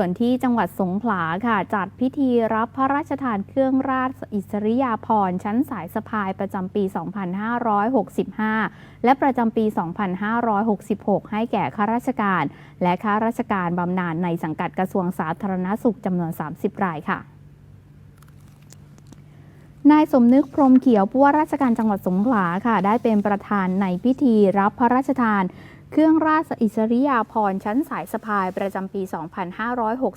ส่วนที่จังหวัดสงขลาค่ะ จัดพิธีรับพระราชทานเครื่องราชอิสริยาภรณ์ชั้นสายสะพายประจำปี 2565 และประจำปี 2566 ให้แก่ข้าราชการ และข้าราชการบำนาญในสังกัดกระทรวงสาธารณสุขจำนวน 30 รายค่ะนายสมนึกพรมเขียวผู้ว่าราชการจังหวัดสงขลาค่ะ ได้เป็นประธานในพิธีรับพระราชทาน เครื่องราชอิสริยาภรณ์ชั้นสายสะพายประจำปี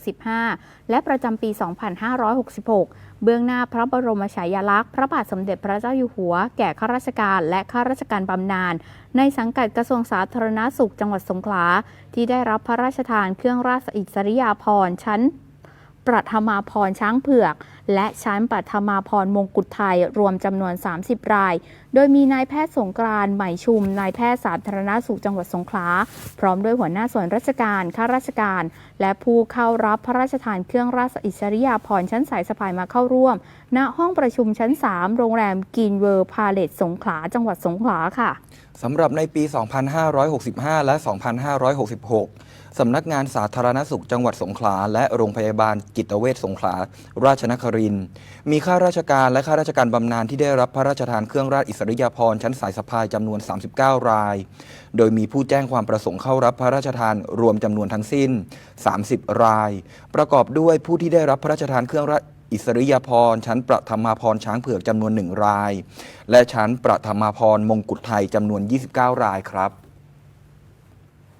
2565 และประจำปี 2566 เบื้องหน้าพระบรมฉายาลักษณ์ พระบาทสมเด็จพระเจ้าอยู่หัว แก่ข้าราชการและข้าราชการบำนาญ ในสังกัดกระทรวงสาธารณสุขจังหวัดสงขลา ที่ได้รับพระราชทานเครื่องราชอิสริยาภรณ์ชั้น ประธมาพรช้างเผือก และชั้นปัทมาพรมงกุฎไทยรวมจำนวน 30 ราย โดยมีนายแพทย์สงกรานใหม่ชุม นายแพทย์สาธารณสุขจังหวัดสงขลา พร้อมด้วยหัวหน้าส่วนราชการ ข้าราชการ และผู้เข้ารับพระราชทานเครื่องราชอิสริยาภรณ์ชั้นสายสะพายมาเข้าร่วม ณ ห้องประชุมชั้น 3 โรงแรมกินเวอร์พาเลตสงขลา จังหวัดสงขลาค่ะ สำหรับในปี 2565 และ 2566 สำนักงานสาธารณสุขจังหวัดสงขลา และโรงพยาบาลจิตเวชสงขลา ราชนคริน มีข้าราชการและข้าราชการบำนาญที่ได้รับพระราชทานเครื่องราชอิสริยาภรณ์ชั้นสายสะพายจำนวน 39 ราย โดยมีผู้แจ้งความประสงค์เข้ารับพระราชทานรวมจำนวนทั้งสิ้น 30 ราย ประกอบด้วยผู้ที่ได้รับพระราชทานเครื่องราชอิสริยาภรณ์ชั้นประธมาพรช้างเผือกจำนวนหนึ่งราย และชั้นประธมาพรมงกุฎไทยจำนวน 29 รายครับ